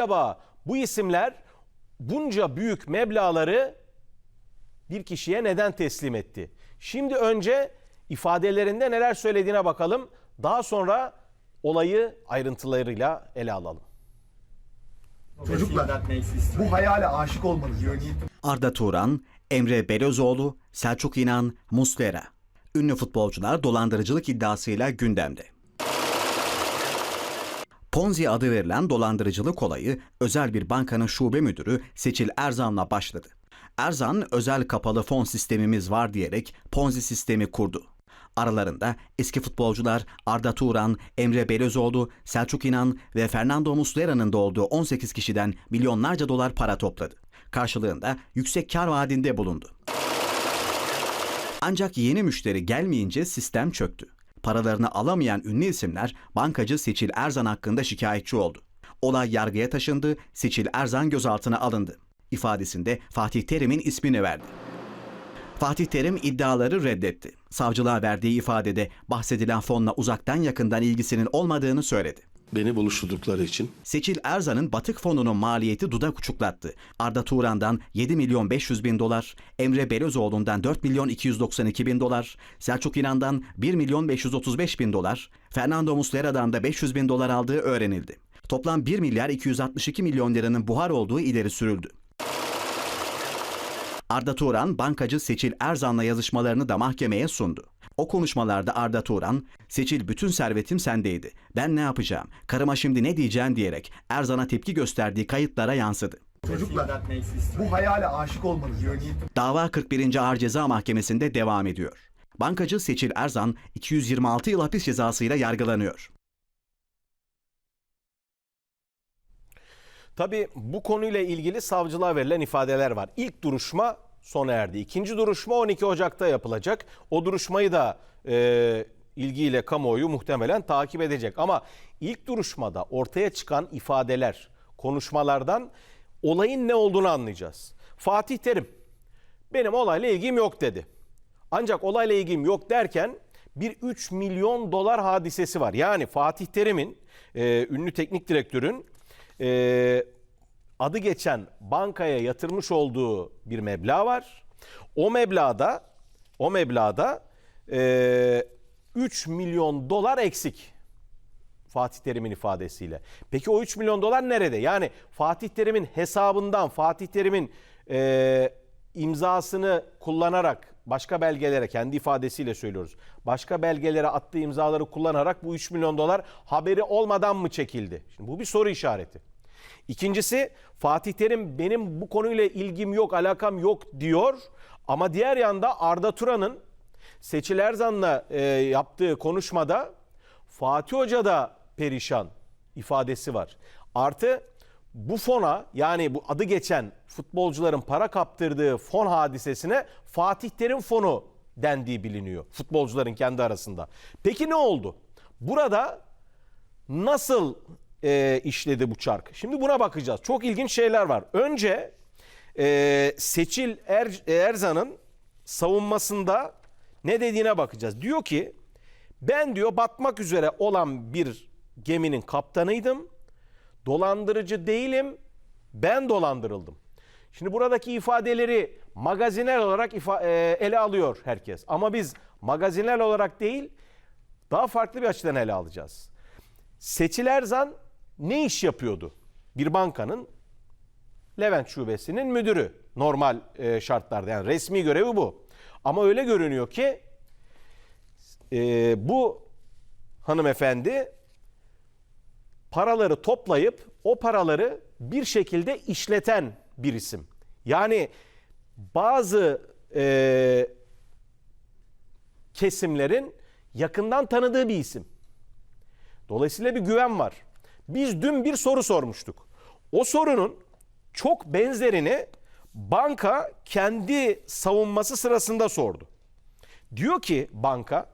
Acaba bu isimler bunca büyük meblaları bir kişiye neden teslim etti? Şimdi önce ifadelerinde neler söylediğine bakalım. Daha sonra olayı ayrıntılarıyla ele alalım. Çocuklar bu hayale aşık olmanız niyetim. Arda Turan, Emre Belözoğlu, Selçuk İnan, Muslera. Ünlü futbolcular dolandırıcılık iddiasıyla gündemde. Ponzi adı verilen dolandırıcılık olayı özel bir bankanın şube müdürü Seçil Erzan'la başladı. Erzan özel kapalı fon sistemimiz var diyerek Ponzi sistemi kurdu. Aralarında eski futbolcular Arda Turan, Emre Belözoğlu, Selçuk İnan ve Fernando Muslera'nın da olduğu 18 kişiden milyonlarca dolar para topladı. Karşılığında yüksek kar vaadinde bulundu. Ancak yeni müşteri gelmeyince sistem çöktü. Paralarını alamayan ünlü isimler bankacı Seçil Erzan hakkında şikayetçi oldu. Olay yargıya taşındı, Seçil Erzan gözaltına alındı. İfadesinde Fatih Terim'in ismini verdi. Fatih Terim iddiaları reddetti. Savcılığa verdiği ifadede bahsedilen fonla uzaktan yakından ilgisinin olmadığını söyledi. Beni buluşturdukları için Seçil Erzan'ın batık fonunun maliyeti dudak uçuklattı. Arda Turan'dan 7 milyon 500 bin dolar, Emre Belözoğlu'ndan 4 milyon 292 bin dolar, Selçuk İnan'dan 1 milyon 535 bin dolar, Fernando Muslera'dan da 500 bin dolar aldığı öğrenildi. Toplam 1 milyar 262 milyon liranın buhar olduğu ileri sürüldü. Arda Turan, bankacı Seçil Erzan'la yazışmalarını da mahkemeye sundu. O konuşmalarda Arda Turan, Seçil bütün servetim sendeydi. Ben ne yapacağım? Karıma şimdi ne diyeceğim diyerek Erzan'a tepki gösterdiği kayıtlara yansıdı. Çocuklar bu hayale aşık olmanız niyetim. Dava 41. Ağır Ceza Mahkemesi'nde devam ediyor. Bankacı Seçil Erzan 226 yıl hapis cezasıyla yargılanıyor. Tabii bu konuyla ilgili savcılığa verilen ifadeler var. İlk duruşma sona erdi. İkinci duruşma 12 Ocak'ta yapılacak. O duruşmayı da e, ilgiyle kamuoyu muhtemelen takip edecek. Ama ilk duruşmada ortaya çıkan ifadeler, konuşmalardan olayın ne olduğunu anlayacağız. Fatih Terim benim olayla ilgim yok dedi. Ancak olayla ilgim yok derken bir 3 milyon dolar hadisesi var. Yani Fatih Terim'in, e, ünlü teknik direktörün e, adı geçen bankaya yatırmış olduğu bir meblağ var. O meblağda o meblağda e, 3 milyon dolar eksik. Fatih Terim'in ifadesiyle. Peki o 3 milyon dolar nerede? Yani Fatih Terim'in hesabından Fatih Terim'in e, imzasını kullanarak başka belgelere kendi ifadesiyle söylüyoruz. Başka belgelere attığı imzaları kullanarak bu 3 milyon dolar haberi olmadan mı çekildi? Şimdi bu bir soru işareti. İkincisi Fatih Terim benim bu konuyla ilgim yok, alakam yok diyor. Ama diğer yanda Arda Turan'ın Seçil Erzan'la e, yaptığı konuşmada Fatih Hoca da perişan ifadesi var. Artı bu fona yani bu adı geçen futbolcuların para kaptırdığı fon hadisesine Fatih Terim fonu dendiği biliniyor futbolcuların kendi arasında. Peki ne oldu? Burada nasıl e, işledi bu çark? Şimdi buna bakacağız. Çok ilginç şeyler var. Önce e, Seçil er, Erzan'ın savunmasında ne dediğine bakacağız. Diyor ki ben diyor batmak üzere olan bir geminin kaptanıydım. Dolandırıcı değilim. Ben dolandırıldım. Şimdi buradaki ifadeleri magazinel olarak ifa- e, ele alıyor herkes. Ama biz magazinel olarak değil daha farklı bir açıdan ele alacağız. Seçil Erzan ne iş yapıyordu? Bir bankanın Levent Şubesi'nin müdürü normal e, şartlarda yani resmi görevi bu. Ama öyle görünüyor ki e, bu hanımefendi paraları toplayıp o paraları bir şekilde işleten bir isim. Yani bazı e, kesimlerin yakından tanıdığı bir isim. Dolayısıyla bir güven var. Biz dün bir soru sormuştuk. O sorunun çok benzerini banka kendi savunması sırasında sordu. Diyor ki banka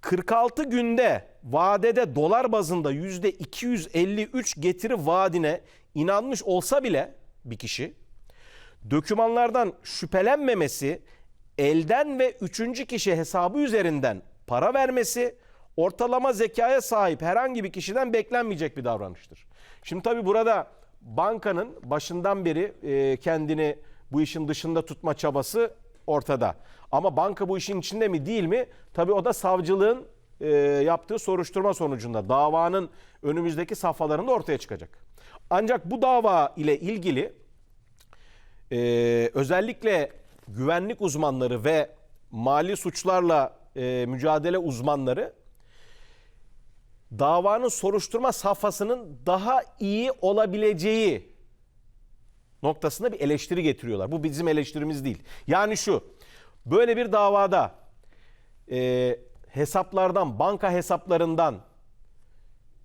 46 günde vadede dolar bazında yüzde 253 getiri vaadine inanmış olsa bile bir kişi dokümanlardan şüphelenmemesi, elden ve üçüncü kişi hesabı üzerinden para vermesi, ortalama zekaya sahip herhangi bir kişiden beklenmeyecek bir davranıştır. Şimdi tabii burada bankanın başından beri e, kendini bu işin dışında tutma çabası ortada. Ama banka bu işin içinde mi değil mi? Tabii o da savcılığın e, yaptığı soruşturma sonucunda davanın önümüzdeki safhalarında ortaya çıkacak. Ancak bu dava ile ilgili e, özellikle güvenlik uzmanları ve mali suçlarla mücadele uzmanları davanın soruşturma safhasının daha iyi olabileceği noktasında bir eleştiri getiriyorlar. Bu bizim eleştirimiz değil. Yani şu, böyle bir davada e, hesaplardan, banka hesaplarından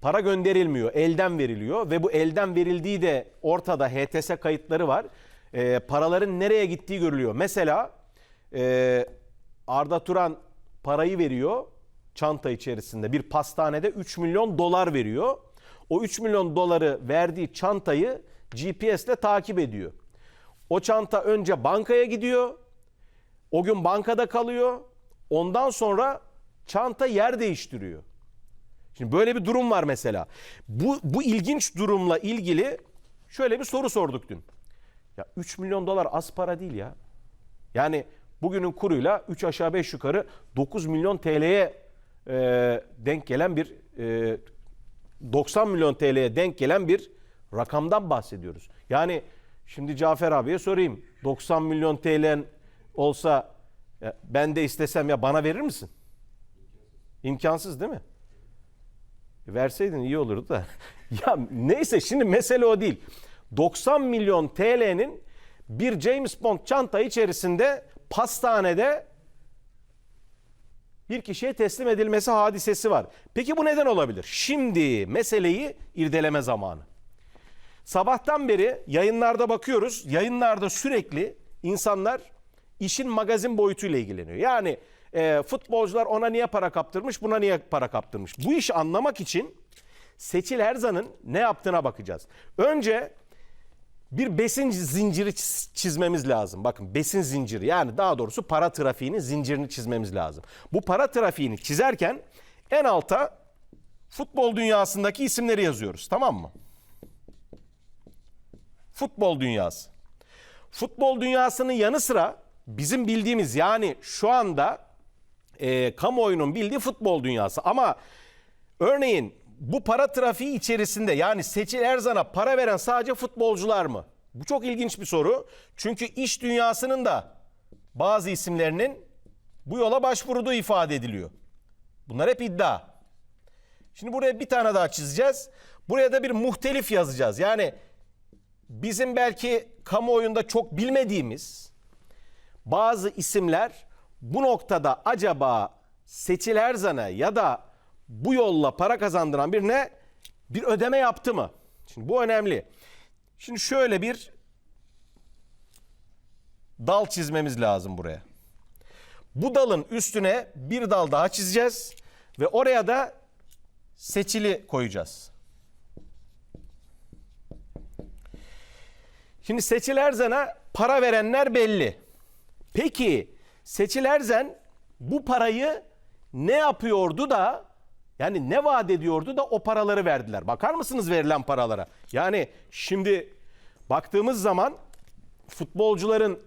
para gönderilmiyor, elden veriliyor ve bu elden verildiği de ortada HTS kayıtları var. E, paraların nereye gittiği görülüyor. Mesela e, Arda Turan parayı veriyor çanta içerisinde bir pastanede 3 milyon dolar veriyor. O 3 milyon doları verdiği çantayı GPS ile takip ediyor. O çanta önce bankaya gidiyor. O gün bankada kalıyor. Ondan sonra çanta yer değiştiriyor. Şimdi böyle bir durum var mesela. Bu, bu ilginç durumla ilgili şöyle bir soru sorduk dün. Ya 3 milyon dolar az para değil ya. Yani bugünün kuruyla 3 aşağı 5 yukarı 9 milyon TL'ye e, denk gelen bir e, 90 milyon TL'ye denk gelen bir rakamdan bahsediyoruz. Yani şimdi Cafer abiye sorayım. 90 milyon TL'n olsa ya ben de istesem ya bana verir misin? İmkansız değil mi? Verseydin iyi olurdu da. ya neyse şimdi mesele o değil. 90 milyon TL'nin bir James Bond çanta içerisinde pastanede bir kişiye teslim edilmesi hadisesi var. Peki bu neden olabilir? Şimdi meseleyi irdeleme zamanı. Sabahtan beri yayınlarda bakıyoruz. Yayınlarda sürekli insanlar işin magazin boyutuyla ilgileniyor. Yani e, futbolcular ona niye para kaptırmış, buna niye para kaptırmış. Bu işi anlamak için Seçil Erzan'ın ne yaptığına bakacağız. Önce bir besin zinciri çiz- çizmemiz lazım. Bakın besin zinciri yani daha doğrusu para trafiğinin zincirini çizmemiz lazım. Bu para trafiğini çizerken en alta futbol dünyasındaki isimleri yazıyoruz tamam mı? Futbol dünyası. Futbol dünyasının yanı sıra bizim bildiğimiz yani şu anda e, kamuoyunun bildiği futbol dünyası. Ama örneğin bu para trafiği içerisinde yani Seçil Erzan'a para veren sadece futbolcular mı? Bu çok ilginç bir soru. Çünkü iş dünyasının da bazı isimlerinin bu yola başvurduğu ifade ediliyor. Bunlar hep iddia. Şimdi buraya bir tane daha çizeceğiz. Buraya da bir muhtelif yazacağız. Yani bizim belki kamuoyunda çok bilmediğimiz bazı isimler bu noktada acaba Seçil Erzan'a ya da bu yolla para kazandıran birine bir ödeme yaptı mı? Şimdi bu önemli. Şimdi şöyle bir dal çizmemiz lazım buraya. Bu dalın üstüne bir dal daha çizeceğiz ve oraya da seçili koyacağız. Şimdi Seçil Erzan'a para verenler belli. Peki Seçil Erzen bu parayı ne yapıyordu da yani ne vaat ediyordu da o paraları verdiler. Bakar mısınız verilen paralara? Yani şimdi baktığımız zaman futbolcuların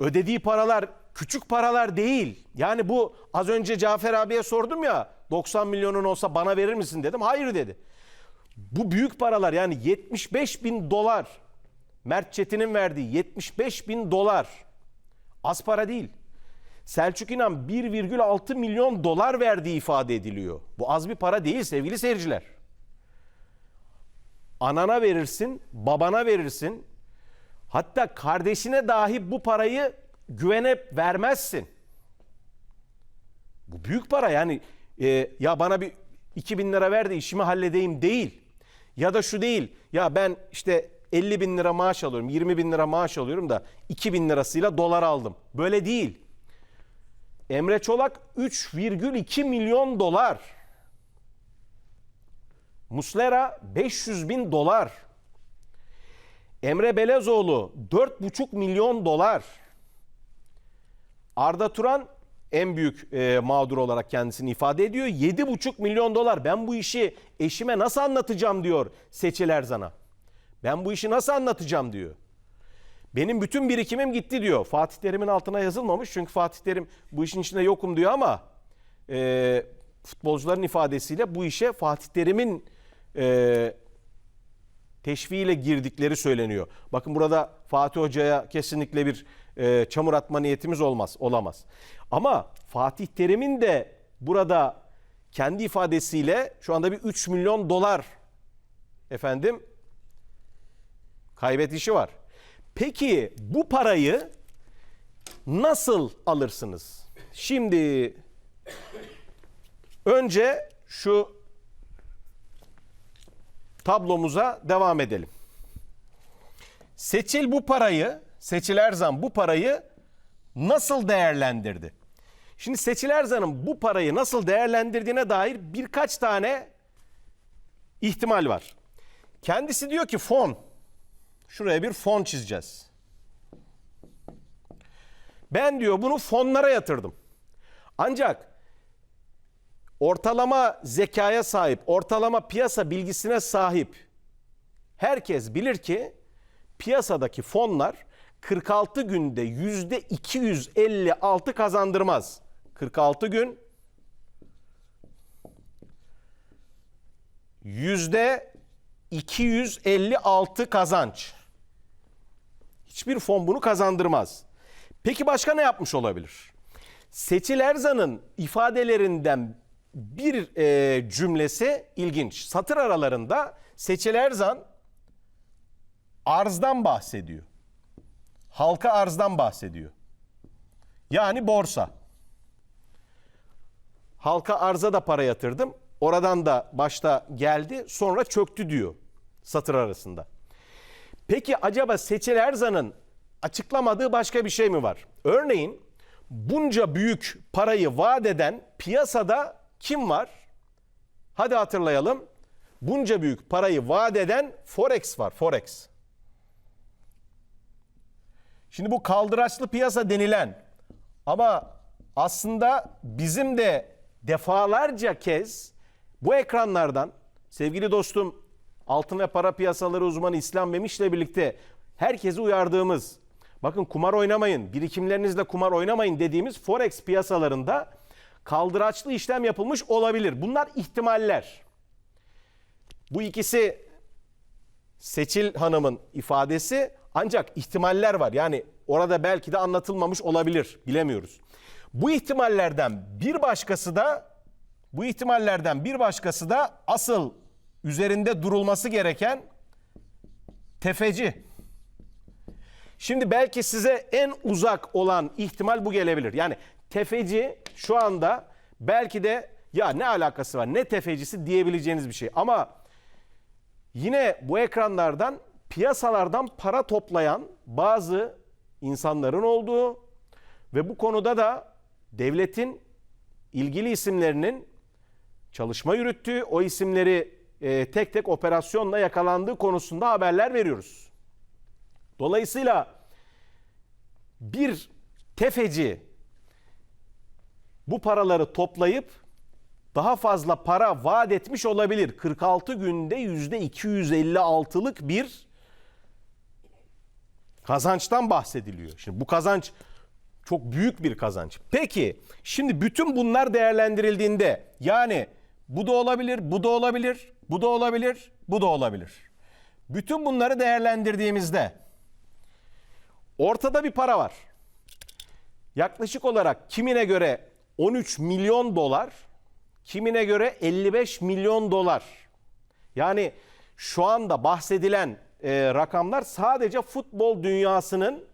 ödediği paralar küçük paralar değil. Yani bu az önce Cafer abiye sordum ya 90 milyonun olsa bana verir misin dedim. Hayır dedi. Bu büyük paralar yani 75 bin dolar Mert Çetin'in verdiği 75 bin dolar az para değil. Selçuk İnan 1,6 milyon dolar verdiği ifade ediliyor. Bu az bir para değil sevgili seyirciler. Anana verirsin, babana verirsin. Hatta kardeşine dahi bu parayı güvene vermezsin. Bu büyük para yani e, ya bana bir 2000 lira ver de işimi halledeyim değil. Ya da şu değil ya ben işte 50 bin lira maaş alıyorum 20 bin lira maaş alıyorum da 2000 lirasıyla dolar aldım. Böyle değil. Emre Çolak 3,2 milyon dolar. Muslera 500 bin dolar. Emre Belezoğlu 4,5 milyon dolar. Arda Turan en büyük e, mağdur olarak kendisini ifade ediyor. 7,5 milyon dolar ben bu işi eşime nasıl anlatacağım diyor Seçil Erzan'a. Ben bu işi nasıl anlatacağım diyor. Benim bütün birikimim gitti diyor. Fatih Terim'in altına yazılmamış çünkü Fatih Terim bu işin içinde yokum diyor ama e, futbolcuların ifadesiyle bu işe Fatih Terim'in e, teşviğiyle girdikleri söyleniyor. Bakın burada Fatih Hoca'ya kesinlikle bir e, çamur atma niyetimiz olmaz, olamaz. Ama Fatih Terim'in de burada kendi ifadesiyle şu anda bir 3 milyon dolar efendim kaybedişi var. Peki bu parayı nasıl alırsınız? Şimdi önce şu tablomuza devam edelim. Seçil bu parayı, Seçil Erzan bu parayı nasıl değerlendirdi? Şimdi Seçil Erzan'ın bu parayı nasıl değerlendirdiğine dair birkaç tane ihtimal var. Kendisi diyor ki fon. Şuraya bir fon çizeceğiz. Ben diyor bunu fonlara yatırdım. Ancak ortalama zekaya sahip, ortalama piyasa bilgisine sahip herkes bilir ki piyasadaki fonlar 46 günde yüzde 256 kazandırmaz. 46 gün yüzde 256 kazanç. Hiçbir fon bunu kazandırmaz. Peki başka ne yapmış olabilir? Seçil Erzan'ın ifadelerinden bir e, cümlesi ilginç. Satır aralarında Seçil Erzan arzdan bahsediyor. Halka arzdan bahsediyor. Yani borsa. Halka arza da para yatırdım. Oradan da başta geldi sonra çöktü diyor satır arasında. Peki acaba Seçil Erzan'ın açıklamadığı başka bir şey mi var? Örneğin bunca büyük parayı vaat eden piyasada kim var? Hadi hatırlayalım. Bunca büyük parayı vaat eden Forex var. Forex. Şimdi bu kaldıraçlı piyasa denilen ama aslında bizim de defalarca kez bu ekranlardan sevgili dostum altın ve para piyasaları uzmanı İslam Memiş'le birlikte herkesi uyardığımız bakın kumar oynamayın birikimlerinizle kumar oynamayın dediğimiz forex piyasalarında kaldıraçlı işlem yapılmış olabilir. Bunlar ihtimaller. Bu ikisi Seçil Hanım'ın ifadesi ancak ihtimaller var. Yani orada belki de anlatılmamış olabilir. Bilemiyoruz. Bu ihtimallerden bir başkası da bu ihtimallerden bir başkası da asıl üzerinde durulması gereken tefeci. Şimdi belki size en uzak olan ihtimal bu gelebilir. Yani tefeci şu anda belki de ya ne alakası var ne tefecisi diyebileceğiniz bir şey. Ama yine bu ekranlardan piyasalardan para toplayan bazı insanların olduğu ve bu konuda da devletin ilgili isimlerinin çalışma yürüttüğü, o isimleri e, tek tek operasyonla yakalandığı konusunda haberler veriyoruz. Dolayısıyla bir tefeci bu paraları toplayıp daha fazla para vaat etmiş olabilir. 46 günde yüzde 256'lık bir kazançtan bahsediliyor. Şimdi bu kazanç çok büyük bir kazanç. Peki şimdi bütün bunlar değerlendirildiğinde yani bu da olabilir, bu da olabilir, bu da olabilir, bu da olabilir. Bütün bunları değerlendirdiğimizde ortada bir para var. Yaklaşık olarak kimine göre 13 milyon dolar, kimine göre 55 milyon dolar. Yani şu anda bahsedilen e, rakamlar sadece futbol dünyasının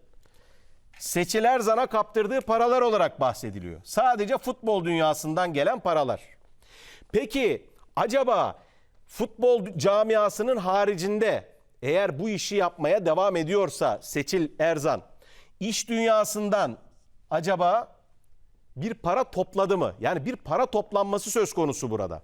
Seçil Erzan'a kaptırdığı paralar olarak bahsediliyor. Sadece futbol dünyasından gelen paralar. Peki acaba futbol camiasının haricinde eğer bu işi yapmaya devam ediyorsa Seçil Erzan iş dünyasından acaba bir para topladı mı? Yani bir para toplanması söz konusu burada.